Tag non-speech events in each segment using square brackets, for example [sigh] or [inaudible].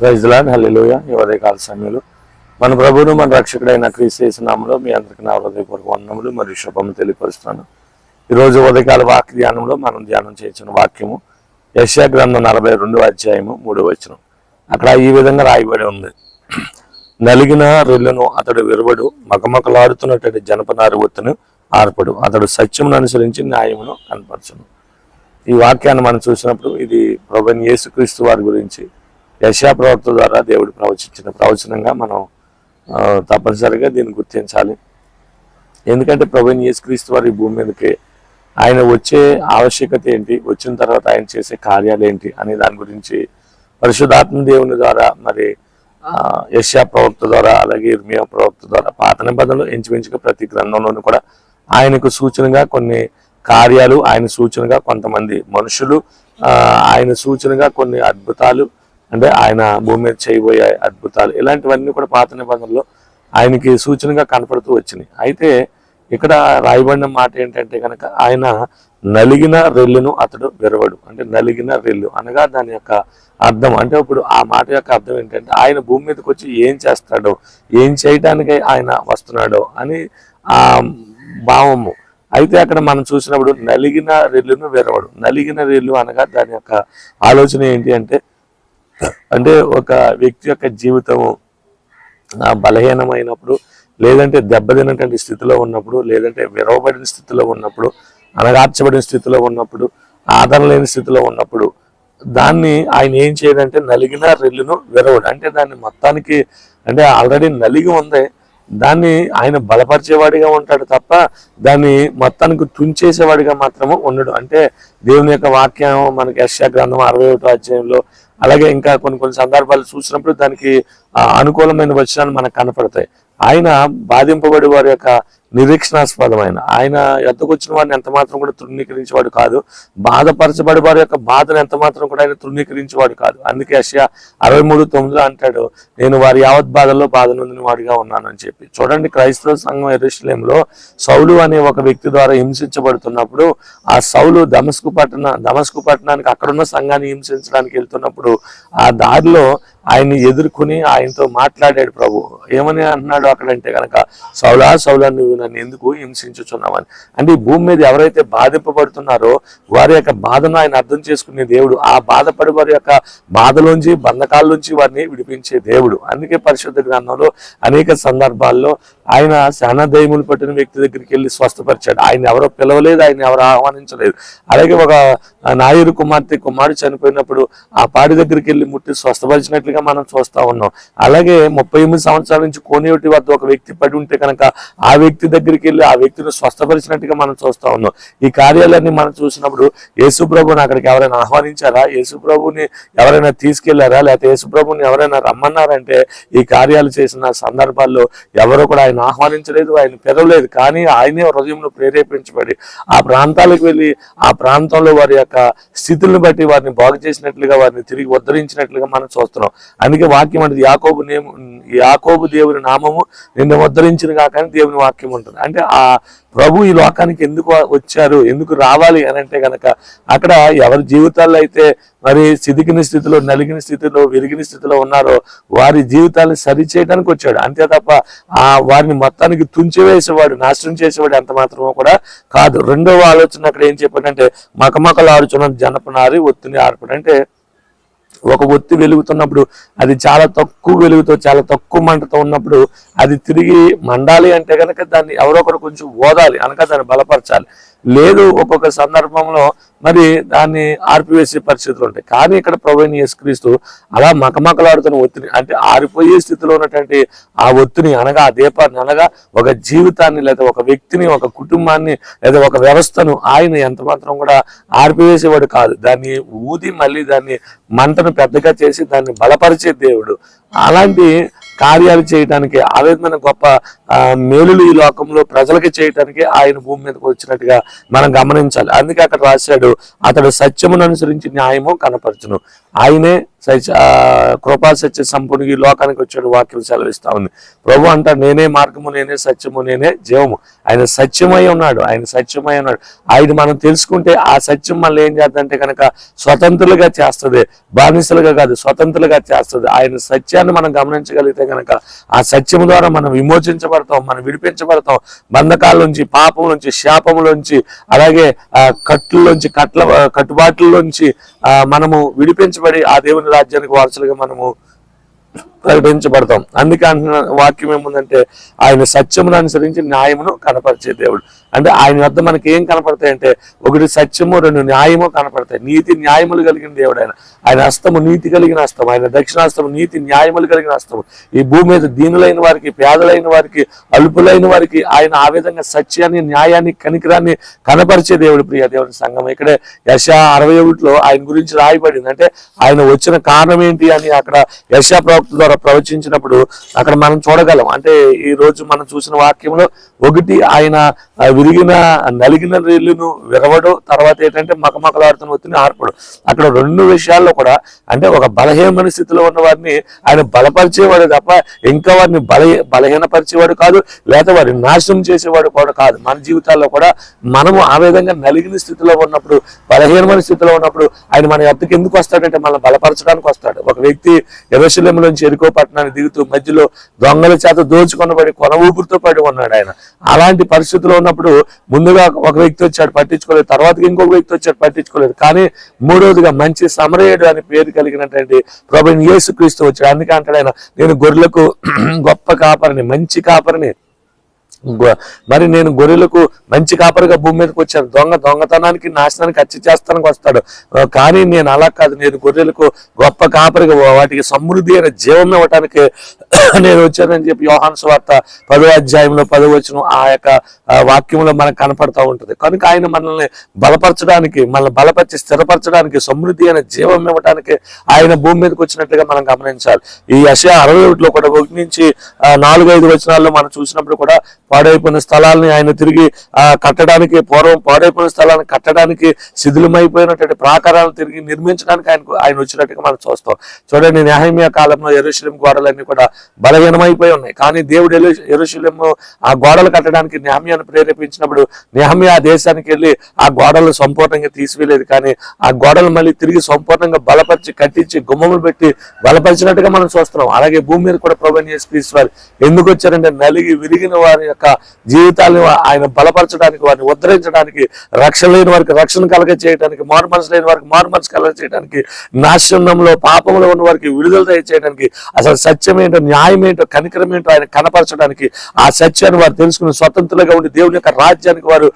ప్రైజ్లాడ్ హల్లెలూయ. ఈ ఉదయకాల సమయంలో మన ప్రభువును మన రక్షకుడైన క్రీస్తునామంలో మీ అందరికీ నా హృదయపూర్వక వందనములు మరియు శుభము తెలియపరుస్తున్నాను. ఈరోజు ఉదయకాల వాక్య ధ్యానంలో మనం ధ్యానం చేసిన వాక్యము యశా గ్రంథం నలభై రెండు అధ్యాయము మూడో వచనం. అక్కడ ఈ విధంగా రాయబడి ఉంది. నలిగిన రెల్లును అతడు విరవడు మగమకలాడుతున్నటువంటి జనపనారు ఒత్తును ఆర్పడు. అతడు సత్యమును అనుసరించి న్యాయమును కనపరచను. ఈ వాక్యాన్ని మనం చూసినప్పుడు ఇది ప్రభుని యేసుక్రీస్తు వారి గురించి యశా ప్రవక్త ద్వారా దేవుడు ప్రవచించిన ప్రవచనంగా మనం తప్పనిసరిగా దీన్ని గుర్తించాలి. ఎందుకంటే ప్రభుని యేసుక్రీస్తు వారి భూమి మీదకి ఆయన వచ్చే ఆవశ్యకత ఏంటి? వచ్చిన తర్వాత ఆయన చేసే కార్యాలు ఏంటి? అనే దాని గురించి పరిశుధాత్మ దేవుని ద్వారా మరి యశా ప్రవక్త ద్వారా అలాగే ఇర్మియా ప్రవక్త ద్వారా పాత నిబంధనలు ఎంచుమించుగా ప్రతి గ్రంథంలోనూ కూడా ఆయనకు సూచనగా కొన్ని కార్యాలు ఆయన సూచనగా కొంతమంది మనుషులు ఆయన సూచనగా కొన్ని అద్భుతాలు అంటే ఆయన భూమి మీద చేయబోయే అద్భుతాలు ఇలాంటివన్నీ కూడా పాత నిబంధనలో ఆయనకి సూచనగా కనపడుతూ వచ్చినాయి. అయితే ఇక్కడ రాయబడిన మాట ఏంటంటే కనుక ఆయన నలిగిన రెల్లును అతడు విరవడు. అంటే నలిగిన రెల్లు అనగా దాని యొక్క అర్థం. అంటే ఇప్పుడు ఆ మాట యొక్క అర్థం ఏంటంటే ఆయన భూమి మీదకి వచ్చి ఏం చేస్తాడో ఏం చేయటానికి ఆయన వస్తున్నాడో అని ఆ భావము. అయితే అక్కడ మనం చూసినప్పుడు నలిగిన రెల్లును విరవడు. నలిగిన రెల్లు అనగా దాని యొక్క ఆలోచన ఏంటి అంటే అంటే ఒక వ్యక్తి యొక్క జీవితము ఆ, బలహీనమైనప్పుడు లేదంటే దెబ్బతినటువంటి స్థితిలో ఉన్నప్పుడు లేదంటే విరవబడిన స్థితిలో ఉన్నప్పుడు అనగార్చబడిన స్థితిలో ఉన్నప్పుడు ఆదరణ లేని స్థితిలో ఉన్నప్పుడు దాన్ని ఆయన ఏం చేయడంటే నలిగిన రెల్లును విరవడు. అంటే దాన్ని మొత్తానికి అంటే ఆల్రెడీ నలిగి ఉంది. దాన్ని ఆయన బలపరిచేవాడిగా ఉంటాడు తప్ప దాన్ని మొత్తానికి తుంచేసేవాడిగా మాత్రము ఉండడు. అంటే దేవుని యొక్క వాక్యం మనకి యశ్యా గ్రంథం అరవై ఒకటో అధ్యాయంలో అలాగే ఇంకా కొన్ని కొన్ని సందర్భాలు చూసినప్పుడు దానికి ఆ, అనుకూలమైన వచనాలు మనకు కనపడతాయి. ఆయన బాధింపబడి వారి యొక్క నిరీక్షణాస్పదమైన. ఆయన ఎద్దకు వచ్చిన వారిని ఎంత మాత్రం కూడా తృణీకరించేవాడు కాదు. బాధపరచబడి వారి యొక్క బాధను ఎంత మాత్రం కూడా ఆయన తృణీకరించేవాడు కాదు. అందుకే అషియా అరవై మూడు తొమ్మిదిలో అంటాడు నేను వారి యావత్ బాధల్లో బాధ నొందిన వాడిగా ఉన్నాను అని చెప్పి. చూడండి క్రైస్తవ సంఘం ఎరుషలేంలో సౌలు అనే ఒక వ్యక్తి ద్వారా హింసించబడుతున్నప్పుడు ఆ సౌలు దమస్కు పట్టణ దమస్కు పట్టణానికి అక్కడున్న సంఘాన్ని హింసించడానికి వెళ్తున్నప్పుడు ఆ దారిలో ఆయన్ని ఎదుర్కొని ఆయనతో మాట్లాడాడు ప్రభు. ఏమని అంటున్నాడు అక్కడంటే కనుక సౌలా సౌలా నువ్వు నన్ను ఎందుకు హింసించుచున్నామని. అంటే ఈ భూమి మీద ఎవరైతే బాధింపబడుతున్నారో వారి యొక్క బాధను ఆయన అర్థం చేసుకునే దేవుడు ఆ బాధపడి వారి యొక్క బాధలోంచి బంధకాల వారిని విడిపించే దేవుడు. అందుకే పరిశుద్ధ గ్రంథంలో అనేక సందర్భాల్లో ఆయన శానా దయములు పట్టిన వ్యక్తి దగ్గరికి వెళ్ళి స్వస్థపరిచాడు. ఆయన ఎవరో పిలవలేదు ఆయన ఎవరు ఆహ్వానించలేదు. అలాగే ఒక నాయుడు కుమార్తె కుమారుడు చనిపోయినప్పుడు ఆ పాడి దగ్గరికి వెళ్ళి ముట్టి స్వస్థపరిచినట్లుగా మనం చూస్తా ఉన్నాం. అలాగే ముప్పై ఎనిమిది సంవత్సరాల నుంచి కోనేటి వద్ద ఒక వ్యక్తి పడి ఉంటే కనుక ఆ వ్యక్తి దగ్గరికి వెళ్ళి ఆ వ్యక్తిని స్వస్థపరిచినట్టుగా మనం చూస్తా ఉన్నాం. ఈ కార్యాలన్నీ మనం చూసినప్పుడు యేసుప్రభుని అక్కడికి ఎవరైనా ఆహ్వానించారా? యేసుప్రభుని ఎవరైనా తీసుకెళ్ళారా? లేకపోతే యేసుప్రభుని ఎవరైనా రమ్మన్నారంటే ఈ కార్యాలు చేసిన సందర్భాల్లో ఎవరు కూడా ఆయన ఆహ్వానించలేదు ఆయన పిలవలేదు. కానీ ఆయనే హృదయంలో ప్రేరేపించబడి ఆ ప్రాంతాలకు వెళ్ళి ఆ ప్రాంతంలో వారి యొక్క స్థితులను బట్టి వారిని బాగు చేసినట్లుగా వారిని తిరిగి ఉద్ధరించినట్లుగా మనం చూస్తున్నాం. అందుకే వాక్యం అంటే యాకోబు నేము యాకోబు దేవుని నామము నిన్ను ఉద్ధరించిన కాకని దేవుని వాక్యం ఉంటుంది. అంటే ఆ ప్రభు ఈ లోకానికి ఎందుకు వచ్చారు ఎందుకు రావాలి అని అంటే కనుక అక్కడ ఎవరి జీవితాల్లో అయితే మరి సిదికిన స్థితిలో నలిగిన స్థితిలో విరిగిన స్థితిలో ఉన్నారో వారి జీవితాలను సరి చేయడానికి వచ్చాడు. అంతే తప్ప ఆ వారిని మొత్తానికి తుంచివేసేవాడు నాశనం చేసేవాడు ఎంత మాత్రమో కూడా కాదు. రెండవ ఆలోచన అక్కడ ఏం చెప్పాడంటే మకమకలు ఆడుచున్న జనపనారి ఒత్తిని ఆడపడంటే అంటే ఒక ఒత్తి వెలుగుతున్నప్పుడు అది చాలా తక్కువ వెలుగుతో చాలా తక్కువ మంటతో ఉన్నప్పుడు అది తిరిగి మండాలి అంటే కనుక దాన్ని ఎవరో ఒకరు కొంచెం ఓదాలి అనగా దాన్ని బలపరచాలి. లేదు ఒక్కొక్క సందర్భంలో మరి దాన్ని ఆర్పివేసే పరిస్థితులు ఉంటాయి. కానీ ఇక్కడ ప్రవీణ్ యేసుక్రీస్తు అలా మకమకలాడుతున్న ఒత్తిడి అంటే ఆరిపోయే స్థితిలో ఉన్నటువంటి ఆ ఒత్తిని అనగా ఆ దీపాన్ని అనగా ఒక జీవితాన్ని లేదా ఒక వ్యక్తిని ఒక కుటుంబాన్ని లేదా ఒక వ్యవస్థను ఆయన ఎంత మాత్రం కూడా ఆర్పివేసేవాడు కాదు. దాన్ని ఊది మళ్ళీ దాన్ని మంటను పెద్దగా చేసి దాన్ని బలపరిచే దేవుడు. అలాంటి కార్యాలు చేయటానికి ఆ విధమైన గొప్ప ఆ, మేలులు ఈ లోకంలో ప్రజలకి చేయటానికి ఆయన భూమి మీదకి వచ్చినట్టుగా మనం గమనించాలి. అందుకే అక్కడ రాశాడు అతడు సత్యమును అనుసరించి న్యాయము కనపరచును. ఆయనే సత్య కృపా సత్య సంపూర్ణి ఈ లోకానికి వచ్చాడు వాక్యం సెలవిస్తా ఉంది. ప్రభు అంట నేనే మార్గము నేనే సత్యము నేనే జీవము. ఆయన సత్యమై ఉన్నాడు ఆయన సత్యమై ఉన్నాడు. ఆయన మనం తెలుసుకుంటే ఆ సత్యం మళ్ళీ ఏం చేద్దంటే కనుక స్వతంత్రులుగా చేస్తుంది బానిసలుగా కాదు స్వతంత్రులుగా చేస్తుంది. ఆయన సత్యాన్ని మనం గమనించగలిగితే కనుక ఆ సత్యం ద్వారా మనం విమోచించబడతాం మనం విడిపించబడతాం. బంధకాల నుంచి పాపం నుంచి శాపములోంచి అలాగే ఆ కట్లలోంచి కట్ల కట్టుబాట్ల నుంచి మనము విడిపించబడి ఆ దేవుని రాజ్యానికి వారసులుగా మనము ప్రకటించబడతాం. అందుకే అంటున్న వాక్యం ఏముందంటే ఆయన సత్యమును అనుసరించి న్యాయమును కనపరిచే దేవుడు. అంటే ఆయన వద్ద మనకి ఏం కనపడతాయంటే ఒకటి సత్యము రెండు న్యాయము కనపడతాయి. నీతి న్యాయములు కలిగిన దేవుడు ఆయన. ఆయన హస్తము నీతి కలిగిన హస్తము. ఆయన దక్షిణాస్తము నీతి న్యాయములు కలిగిన హస్తము. ఈ భూమి మీద దీనులైన వారికి పేదలైన వారికి అల్పులైన వారికి ఆయన ఆ విధంగా సత్యాన్ని న్యాయాన్ని కనికరాన్ని కనపరిచే దేవుడు ప్రియ దేవుని సంఘం. ఇక్కడే యశ అరవై ఒకటిలో ఆయన గురించి రాయబడింది. అంటే ఆయన వచ్చిన కారణం ఏంటి అని అక్కడ యశా ప్రవక్త ద్వారా ప్రవచించినప్పుడు అక్కడ మనం చూడగలం. అంటే ఈ రోజు మనం చూసిన వాక్యంలో ఒకటి ఆయన విరిగిన నలిగిన రేళ్ళును విరవడు తర్వాత ఏంటంటే మకమకలాడుతున్న ఒత్తిని ఆర్పడు. అక్కడ రెండు విషయాల్లో కూడా అంటే ఒక బలహీనమైన స్థితిలో ఉన్న వారిని ఆయన బలపరిచేవాడు తప్ప ఇంకా వారిని బల బలహీనపరిచేవాడు కాదు లేదా వారిని నాశనం చేసేవాడు కూడా కాదు. మన జీవితాల్లో కూడా మనము ఆ విధంగా నలిగిన స్థితిలో ఉన్నప్పుడు బలహీనమైన స్థితిలో ఉన్నప్పుడు ఆయన మన ఎత్తుకు ఎందుకు వస్తాడంటే మనల్ని బలపరచడానికి వస్తాడు. ఒక వ్యక్తి ఎరుశల్యంలోంచి ఎరుకో పట్టణాన్ని దిగుతూ మధ్యలో దొంగల చేత దోచుకొనబడి కొన ఊపిరితో పడి ఉన్నాడు ఆయన. అలాంటి పరిస్థితిలో ఉన్నప్పుడు ముందుగా ఒక వ్యక్తి వచ్చాడు పట్టించుకోలేదు తర్వాత ఇంకొక వ్యక్తి వచ్చాడు పట్టించుకోలేదు. కానీ మూడవదిగా మంచి సమరయుడు అని పేరు కలిగినటువంటి ప్రభు యేసు క్రీస్తు వచ్చాడు. అందుకే అంటాడు ఆయన నేను గొర్రెలకు [clears throat] గొప్ప కాపరిని మంచి కాపరిని మరి నేను గొర్రెలకు మంచి కాపరిగా భూమి మీదకి వచ్చాను. దొంగ దొంగతనానికి నాశనానికి హత్య చేస్తానికి వస్తాడు. కానీ నేను అలా కాదు. నేను గొర్రెలకు గొప్ప కాపరిగా వాటికి సమృద్ధి అయిన జీవం ఇవ్వటానికి [coughs] నేను వచ్చానని చెప్పి యోహాను స్వార్త పదో అధ్యాయంలో పదో వచ్చిన ఆ యొక్క వాక్యంలో మనకు కనపడతా ఉంటుంది. కనుక ఆయన మనల్ని బలపరచడానికి మనల్ని బలపరిచి స్థిరపరచడానికి సమృద్ధి అయిన జీవం ఇవ్వటానికి ఆయన భూమి మీదకి వచ్చినట్టుగా మనం గమనించాలి. ఈ యశ అరవై ఒకటిలో కూడా ఒకటి నుంచి నాలుగు ఐదు వచనాల్లో మనం చూసినప్పుడు కూడా పాడైపోయిన స్థలాలని ఆయన తిరిగి ఆ కట్టడానికి పూర్వం పాడైపోయిన స్థలాన్ని కట్టడానికి శిథిలమైపోయినటువంటి ప్రాకారాలను తిరిగి నిర్మించడానికి ఆయన ఆయన వచ్చినట్టుగా మనం చూస్తాం. చూడండి న్యాయమీయ కాలంలో ఎరుశలేం గోడలన్నీ కూడా బలహీనమైపోయి ఉన్నాయి. కానీ దేవుడు ఎరుశలేం ఆ గోడలు కట్టడానికి న్యామ్యాన్ని ప్రేరేపించినప్పుడు న్యామ్య ఆ దేశానికి వెళ్ళి ఆ గోడలు సంపూర్ణంగా తీసివేయలేదు. కానీ ఆ గోడలు మళ్ళీ తిరిగి సంపూర్ణంగా బలపరిచి కట్టించి గుమ్మములు పెట్టి బలపరిచినట్టుగా మనం చూస్తున్నాం. అలాగే భూమి మీద కూడా ప్రభు చేసి తీసుకోవాలి ఎందుకు వచ్చారంటే నలిగి విరిగిన వారి యొక్క జీవితాలను ఆయన బలపరచడానికి వారిని ఉద్ధరించడానికి రక్షణ లేని వారికి రక్షణ కలగ చేయడానికి మారు మనసు లేని వారికి మారు మనసు కలగ చేయడానికి నాశనంలో పాపంలో ఉన్న వారికి విడుదల చేయడానికి అసలు సత్యం ఏంటో న్యాయం ఏంటో కనికరం ఏంటో ఆయన కనపరచడానికి ఆ సత్యాన్ని వారు తెలుసుకుని స్వతంత్రులుగా ఉండి దేవుని యొక్క రాజ్యానికి వారు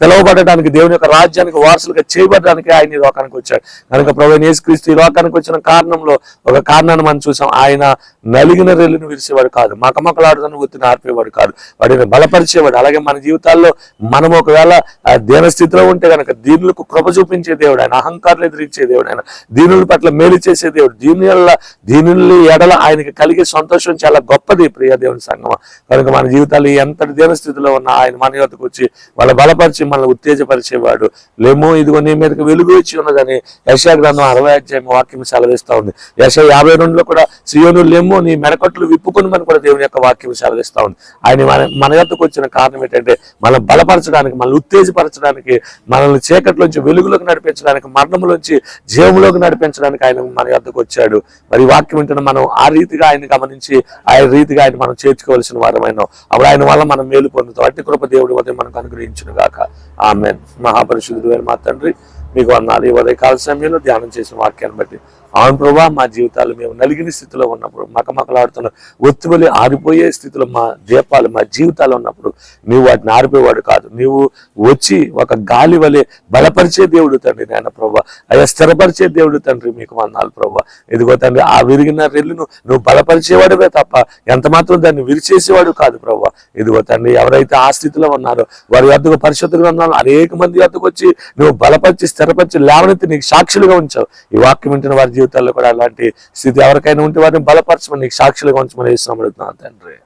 పిలువబడడానికి దేవుని యొక్క రాజ్యానికి వారసులుగా చేయబడడానికి ఆయన ఈ లోకానికి వచ్చాడు. కనుక ప్రభు యేసుక్రీస్తు ఈ లోకానికి వచ్చిన కారణంలో ఒక కారణాన్ని మనం చూసాం. ఆయన నలిగిన రెల్లును విరిసేవాడు కాదు. మకమకలాడుతున్న గుర్తిని ఆర్పేవాడు. కాదు. వాడిని బలపరిచేవాడు. అలాగే మన జీవితాల్లో మనం ఒకవేళ ఆ స్థితిలో ఉంటే కనుక దీనులకు కృప చూపించే దేవుడు ఆయన అహంకారులు ఎదిరించే దేవుడు ఆయన దీనుల పట్ల మేలు చేసే దేవుడు. దీని వల్ల దీనుల్ని ఎడల ఆయనకి కలిగే సంతోషం చాలా గొప్పది ప్రియ దేవుని సంగమ కనుక మన జీవితాలు ఎంతటి దీనస్థితిలో ఉన్న ఆయన మన యువతకు వచ్చి వాళ్ళ బలపరిచి మనల్ని ఉత్తేజపరిచేవాడు. లేమో ఇదిగో నీ మీదకి వెలుగు ఇచ్చి ఉన్నదని యశా గ్రంథం అరవై అధ్యాయం వాక్యం సెలవిస్తా ఉంది. యశ యాభై రెండులో కూడా సియోను లేమో నీ మెడకట్లు విప్పుకుని మనం కూడా దేవుని యొక్క వాక్యం సెలవిస్తా ఉంది. ఆయన మన మన యొద్దకు వచ్చిన కారణం ఏంటంటే మనం బలపరచడానికి మనల్ని ఉత్తేజపరచడానికి మనల్ని చీకట్లోంచి వెలుగులోకి నడిపించడానికి మరణంలోంచి జీవంలోకి నడిపించడానికి ఆయన మన యొద్దకు వచ్చాడు. మరి వాక్యం వింటున్న మనం ఆ రీతిగా ఆయన గమనించి ఆ రీతిగా ఆయన మనం చేర్చుకోవాల్సిన వారమైన అప్పుడు ఆయన వల్ల మనం మేలు పొందుతాం. అట్టి కృప దేవుడి ఉదయం మనకు అనుగ్రహించును గాక. ఆమె మహాపరిశుద్ధుడు మా తండ్రి మీకు అన్నారు ఈ ఉదయకాల సమయంలో ధ్యానం చేసిన వాక్యాన్ని బట్టి అవును ప్రభా మా జీవితాలు మేము నలిగిన స్థితిలో ఉన్నప్పుడు మకమకలాడుతున్న ఒత్తివలి ఆరిపోయే స్థితిలో మా దీపాలు మా జీవితాలు ఉన్నప్పుడు నీవు వాటిని ఆరిపోయేవాడు కాదు. నీవు వచ్చి ఒక గాలి వలె బలపరిచే దేవుడు తండ్రి నాయన ప్రభా. అయ్యా స్థిరపరిచే దేవుడు తండ్రి మీకు వందాలు ప్రభా. ఇదిగో తండ్రి ఆ విరిగిన రెల్లును నువ్వు బలపరిచేవాడివే తప్ప ఎంత మాత్రం దాన్ని విరిచేసేవాడు కాదు ప్రభా. ఇదిగో తండ్రి ఎవరైతే ఆ స్థితిలో ఉన్నారో వారి వద్దకు పరిశుద్ధ గ్రంథాలు అనేక మంది వద్దకు వచ్చి నువ్వు బలపరిచి స్థిరపరిచి లేవనెత్తి నీకు సాక్షులుగా ఉంచావు. ఈ వాక్యం వింటున్న వారి జీవితాల్లో కూడా అలాంటి స్థితి ఎవరికైనా ఉంటే వారిని బలపరచమని నీకు సాక్షులుగా ఉంచమని వేస్తున్నాం అడుగుతున్నాను తండ్రి.